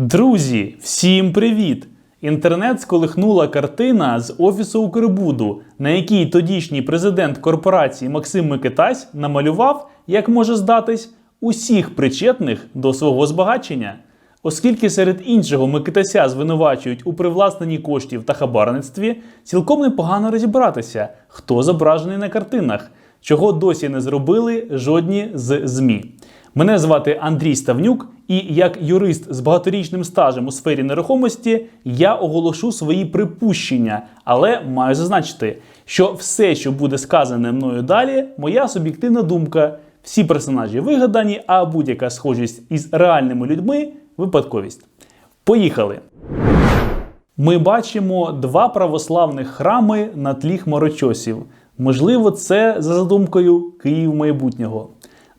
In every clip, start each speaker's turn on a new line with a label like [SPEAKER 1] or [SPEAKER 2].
[SPEAKER 1] Друзі, всім привіт! Інтернет сколихнула картина з офісу Укрбуду, на якій тодішній президент корпорації Максим Микитась намалював, як може здатись, усіх причетних до свого збагачення. Оскільки серед іншого Микитася звинувачують у привласненні коштів та хабарництві, цілком непогано розібратися, хто зображений на картинах, чого досі не зробили жодні з ЗМІ. Мене звати Андрій Ставнюк, і як юрист з багаторічним стажем у сфері нерухомості я оголошу свої припущення, але маю зазначити, що все, що буде сказане мною далі, моя суб'єктивна думка. Всі персонажі вигадані, а будь-яка схожість із реальними людьми випадковість. Поїхали! Ми бачимо два православних храми на тлі хмарочосів. Можливо, це за задумкою Київ майбутнього.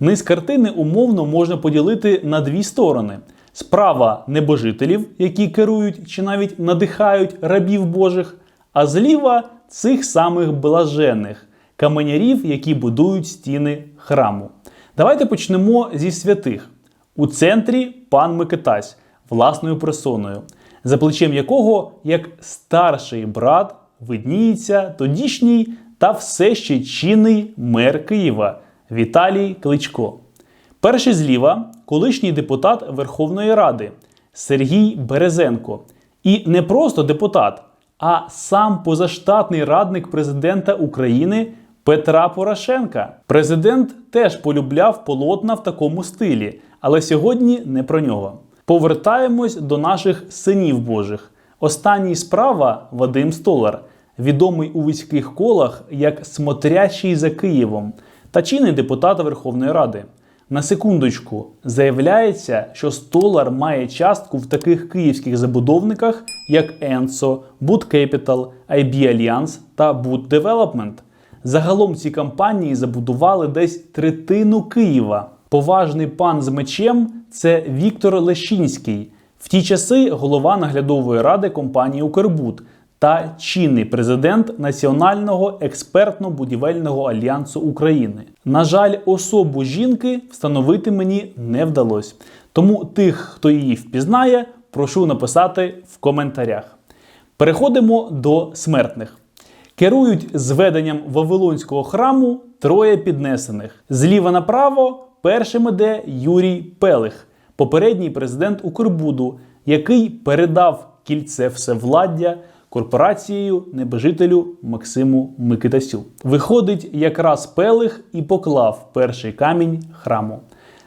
[SPEAKER 1] Низ картини умовно можна поділити на дві сторони: справа небожителів, які керують чи навіть надихають рабів Божих, а зліва цих самих блажених каменярів, які будують стіни храму. Давайте почнемо зі святих. У центрі пан Микитась власною персоною, за плечем якого, як старший брат, видніється тодішній та все ще чинний мер Києва Віталій Кличко. Перший зліва колишній депутат Верховної Ради Сергій Березенко. І не просто депутат, а сам позаштатний радник президента України Петра Порошенка. Президент теж полюбляв полотна в такому стилі, але сьогодні не про нього. Повертаємось до наших синів Божих. Останній справа Вадим Столар, відомий у вузьких колах як смотрящий за Києвом та чинний депутат Верховної Ради. На секундочку заявляється, що Столар має частку в таких київських забудовниках, як Енсо, Boot Capital, IB Alliance та Boot Development. Загалом ці компанії забудували десь третину Києва. Поважний пан з мечем це Віктор Лещинський, в ті часи голова наглядової ради компанії Укрбуд та чинний президент Національного експертно-будівельного альянсу України. На жаль, особу жінки встановити мені не вдалося. Тому тих, хто її впізнає, прошу написати в коментарях. Переходимо до смертних. Керують зведенням Вавилонського храму троє піднесених. Зліва направо першим іде Юрій Пелих, попередній президент Укрбуду, який передав кільце всевладдя корпорацією небожителю Максиму Микитасю. Виходить, якраз Пелих і поклав перший камінь храму.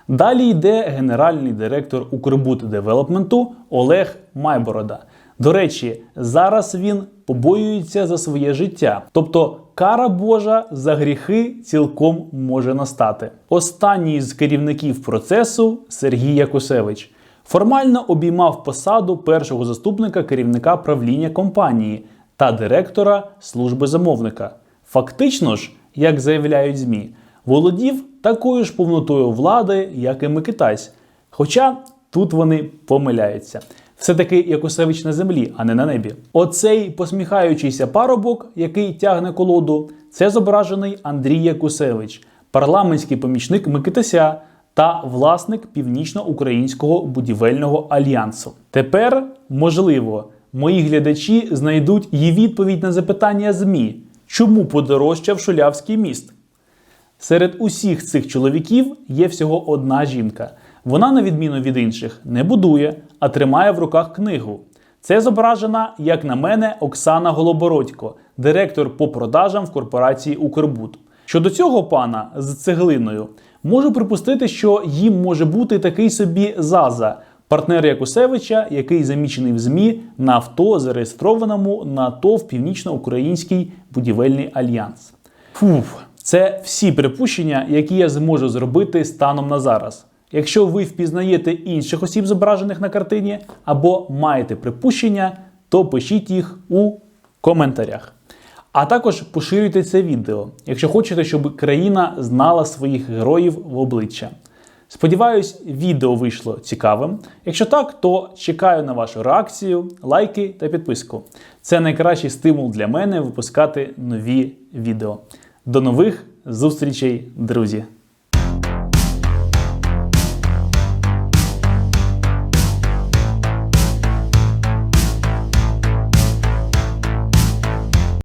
[SPEAKER 1] Далі йде генеральний директор Укрбуд Девелопменту Олег Майборода. До речі, зараз він побоюється за своє життя, тобто кара Божа за гріхи цілком може настати. Останній з керівників процесу Сергій Якусевич формально обіймав посаду першого заступника керівника правління компанії та директора служби замовника. Фактично ж, як заявляють ЗМІ, володів такою ж повнотою влади, як і Микитась. Хоча тут вони помиляються. Все-таки Якусевич на землі, а не на небі. Оцей посміхаючийся парубок, який тягне колоду, це зображений Андрій Якусевич, парламентський помічник Микитася та власник Північно-Українського будівельного альянсу. Тепер, можливо, мої глядачі знайдуть її відповідь на запитання ЗМІ, чому подорожчав Шулявський міст. Серед усіх цих чоловіків є всього одна жінка. Вона, на відміну від інших, не будує, а тримає в руках книгу. Це зображена, як на мене, Оксана Голобородько, директор по продажам в корпорації Укрбуд. Щодо цього пана з цеглиною, можу припустити, що їм може бути такий собі Заза, партнер Якусевича, який замічений в ЗМІ на авто, зареєстрованому на ТОВ Північно-Український будівельний альянс. Фуф, це всі припущення, які я зможу зробити станом на зараз. Якщо ви впізнаєте інших осіб, зображених на картині, або маєте припущення, то пишіть їх у коментарях. А також поширюйте це відео, якщо хочете, щоб країна знала своїх героїв в обличчя. Сподіваюсь, відео вийшло цікавим. Якщо так, то чекаю на вашу реакцію, лайки та підписку. Це найкращий стимул для мене випускати нові відео. До нових зустрічей, друзі!